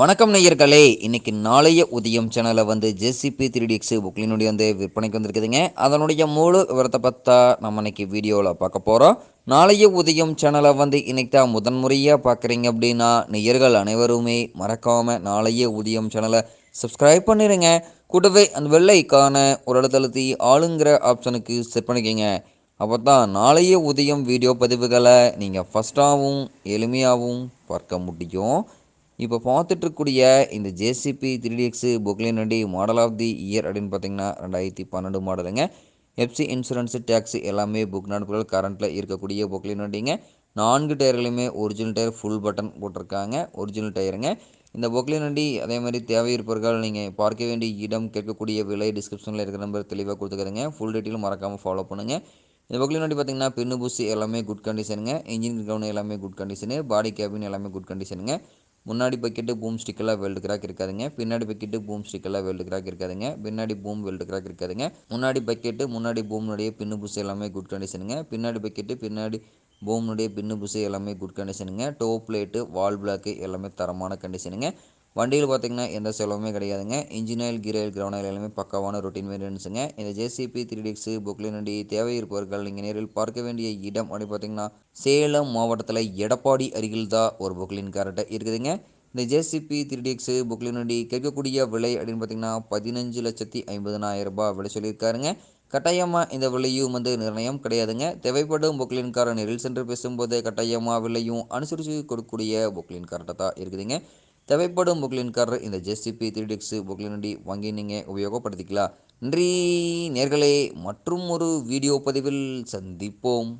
வணக்கம் நேயர்களே. இன்னைக்கு நாளைய உதயம் சேனலில் வந்து ஜேசிபி த்ரீ டிஎக்ஸ் புக்லினுடைய வந்து விற்பனைக்கு வந்திருக்குதுங்க. அதனுடைய முழு விவரத்தை பார்த்தா நம்ம இன்னைக்கு வீடியோவில் பார்க்க போகிறோம் நாளைய உதயம் சேனலை வந்து இன்னைக்கு தான் முதன்முறையாக பார்க்குறீங்க அப்படின்னா நேயர்கள் அனைவருமே மறக்காமல் நாளைய உதயம் சேனலை சப்ஸ்கிரைப் பண்ணிடுங்க கூடவே அந்த வெள்ளைக்கான ஒரு இடத்தழுத்தி ஆளுங்கிற ஆப்ஷனுக்கு செட் பண்ணிக்கோங்க. அப்போ தான் நாளைய உதயம் வீடியோ பதிவுகளை நீங்கள் ஃபஸ்ட்டாகவும் எளிமையாகவும் பார்க்க முடியும். இப்போ பார்த்துட்ருக்கூடிய இந்த ஜேசிபி த்ரீ டிஎக்ஸு புக்லின் வண்டி மாடல் ஆஃப் தி இயர் அப்படின்னு பார்த்தீங்கன்னா ரெண்டாயிரத்தி பன்னெண்டு மாடலுங்க. எஃப்சி இன்சூரன்ஸு டேக்ஸு எல்லாமே புக் நடப்புகள் கரண்ட்டில் இருக்கக்கூடிய புக்லின் வண்டிங்க நான்கு டயர்களையுமே ஒரிஜினல் டயர் ஃபுல் பட்டன் போட்டிருக்காங்க. ஒரிஜினல் டயருங்க இந்த பொக்லின் வண்டி அதே மாதிரி தேவை இருப்பவர்கள் நீங்கள் பார்க்க வேண்டிய இடம் கேட்கக்கூடிய விலை டிஸ்கிரிப்ஷனில் இருக்கிற நம்பர் தெளிவாக கொடுத்துக்கிறேங்க. ஃபுல் டீட்டெயிலும் மறக்காமல் ஃபாலோ பண்ணுங்கள் இந்த பொக்லின் வண்டி பார்த்தீங்கன்னா பின்னு பூசி எல்லாமே குட் கண்டிஷனுங்க இன்ஜின் கவுன் எல்லாமே குட் கண்டிஷனு பாடி கேபின் எல்லாமே குட் கண்டிஷனுங்க முன்னாடி பக்கெட்டு பூம் ஸ்டிக்கெல்லாம் வெல்டு கிராக் இருக்காதுங்க. பின்னாடி பக்கெட்டு பூம் ஸ்டிக்கெல்லாம் வெல்டு கிராக் இருக்காதுங்க. பின்னாடி பூம் வெல்டு கிராக் இருக்காதுங்க. முன்னாடி பக்கெட்டு முன்னாடி பூம்னுடைய பின்னு புசு எல்லாமே குட் கண்டிஷனுங்க பின்னாடி பக்கெட்டு பின்னாடி பூம்னுடைய பின்னு புசு எல்லாமே குட் கண்டிஷனுங்க டோப் பிளேட்டு வால் பிளாக்கு எல்லாமே தரமான கண்டிஷனுங்க வண்டியில் பார்த்தீங்கன்னா எந்த செலவுமே கிடையாதுங்க. Engine oil gear oil ground oil எல்லாமே பக்காவான ரொட்டீன் மெயின்டெனன்ஸுங்க இந்த ஜேசிபி த்ரீ டிக்ஸு புக்லின் வண்டி தேவை இருப்பவர்கள் நீங்கள் நேரில் பார்க்க வேண்டிய இடம் அப்படின்னு பார்த்தீங்கன்னா சேலம் மாவட்டத்தில் எடப்பாடி அருகில் தான் ஒரு புக்லின் கேரட்டை இருக்குதுங்க. இந்த ஜேசிபி த்ரீ டிஎக்ஸு புக்லின் வண்டி கேட்கக்கூடிய விலை அப்படின்னு பார்த்தீங்கன்னா பதினஞ்சு லட்சத்தி ஐம்பதனாயிரம் ரூபாய் விலை சொல்லியிருக்காருங்க. கட்டாயமாக இந்த விலையும் வந்து நிர்ணயம் கிடையாதுங்க. தேவைப்படும் புக்லின் காரை நெரில் சென்று பேசும்போது கட்டாயமாக விலையும் அனுசரித்து கொடுக்கக்கூடிய புக்லின் கார்ட்டை தான் இருக்குதுங்க. தேவைப்படும் புக்லின் கார் இந்த ஜேசிபி த்ரீ டிஎக்ஸு புக்லின் வாங்கி நீங்கள் உபயோகப்படுத்திக்கலாம். நன்றி நேர்களே. மற்றும் ஒரு வீடியோ பதிவில் சந்திப்போம்.